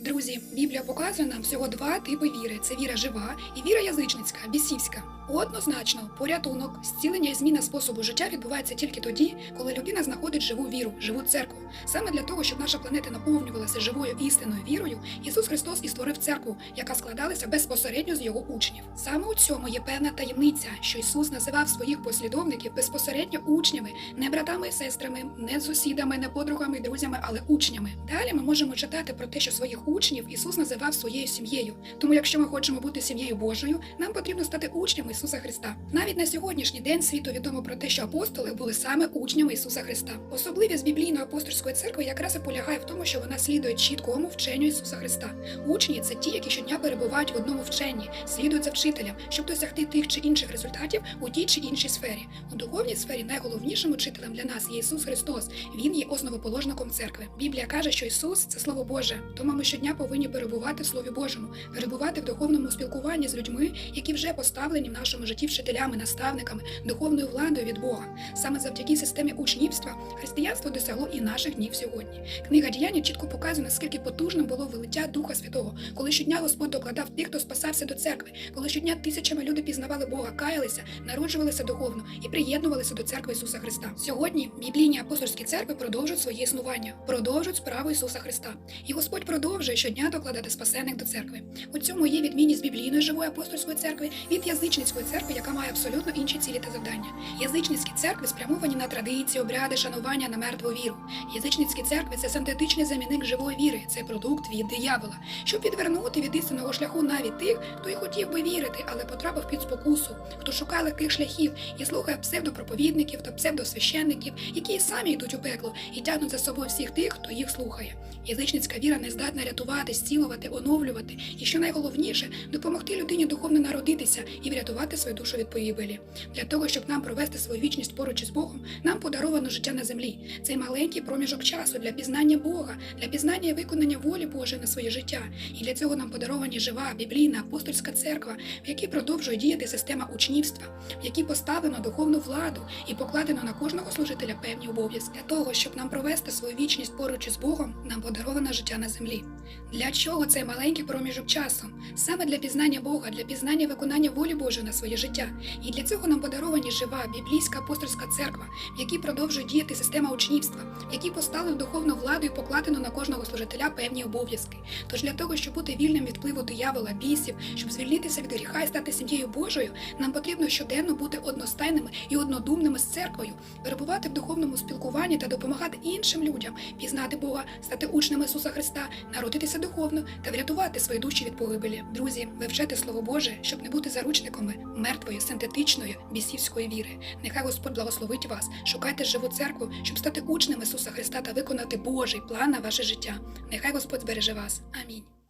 Друзі, Біблія показує нам всього два типи віри: це віра жива і віра язичницька, бісівська. Однозначно, порятунок, зцілення і зміна способу життя відбувається тільки тоді, коли людина знаходить живу віру, живу церкву. Саме для того, щоб наша планета наповнювалася живою істинною вірою, Ісус Христос і створив церкву, яка складалася безпосередньо з його учнів. Саме у цьому є певна таємниця, що Ісус називав своїх послідовників безпосередньо учнями, не братами і сестрами, не сусідами, не подругами і друзями, але учнями. Далі ми можемо читати про те, що своїх учнів Ісус називав своєю сім'єю. Тому, якщо ми хочемо бути сім'єю Божою, нам потрібно стати учнями Ісуса Христа. Навіть на сьогоднішній день світу відомо про те, що апостоли були саме учнями Ісуса Христа. Особливість біблійної апостольської церкви якраз і полягає в тому, що вона слідує чіткому вченню Ісуса Христа. Учні це ті, які щодня перебувають в одному вченні, слідують за вчителям, щоб досягти тих чи інших результатів у тій чи іншій сфері. У духовній сфері найголовнішим учителем для нас є Ісус Христос. Він є основоположником церкви. Біблія каже, що Ісус це Слово Боже. Тому ми щодня повинні перебувати в Слові Божому, перебувати в духовному спілкуванні з людьми, які вже поставлені в нашому житті вчителями, наставниками, духовною владою від Бога. Саме завдяки системі учнівства християнство досягло і наших днів сьогодні. Книга діяння чітко показує, наскільки потужним було вилиття Духа Святого, коли щодня Господь докладав тих, хто спасався до церкви, коли щодня тисячами люди пізнавали Бога, каялися, народжувалися духовно і приєднувалися до церкви Ісуса Христа. Сьогодні біблійні апостольські церкви продовжують своє існування, продовжують справу Ісуса Христа. І Господь продовжує щодня докладати спасених до церкви. У цьому є відмінність біблійної живої апостольської церкви від язичницької церкви, яка має абсолютно інші цілі та завдання. Язичницькі церкви спрямовані на традиції, обряди, шанування на мертву віру. Язичницькі церкви це синтетичний замінник живої віри, це продукт від диявола, щоб відвернути від істинного шляху навіть тих, хто й хотів би вірити, але потрапив під спокусу, хто шукає легких шляхів і слухає псевдопроповідників та псевдосвященників, які самі йдуть у пекло і тягнуть за собою всіх тих, хто їх слухає. Язичницька віра не здатна рятувати, зцілувати, оновлювати і, що найголовніше, допомогти людині духовно народитися і врятувати свою душу від погибелі. Для того, щоб нам провести свою вічність поруч із Богом, нам подаровано життя на землі. Цей маленький проміжок часу для пізнання Бога, для пізнання і виконання волі Божої на своє життя. І для цього нам подаровані жива, біблійна, апостольська церква, в якій продовжує діяти система учнівства, в якій поставлено духовну владу і покладено на кожного служителя певні обов'язки. Для того, щоб нам провести свою вічність поруч із Богом, нам подаровано життя на землі. Для чого цей маленький проміжок часу? Саме для пізнання Бога, для пізнання виконання волі Божої на своє життя. І для цього нам подаровані жива біблійська апостольська церква, в якій продовжує діяти система учнівства, в якій поставив духовну владу і покладено на кожного служителя певні обов'язки. Тож для того, щоб бути вільним від впливу диявола, бісів, щоб звільнитися від гріха і стати сім'єю Божою, нам потрібно щоденно бути одностайними і однодумними з церквою, перебувати в духовному спілкуванні та допомагати іншим людям пізнати Бога, стати учнями Ісуса Христа, народитися духовно та врятувати свої душі від погибелі. Друзі, вивчайте Слово Боже, щоб не бути заручниками мертвої, синтетичної, бісівської віри. Нехай Господь благословить вас. Шукайте живу церкву, щоб стати учнем Ісуса Христа та виконати Божий план на ваше життя. Нехай Господь збереже вас. Амінь.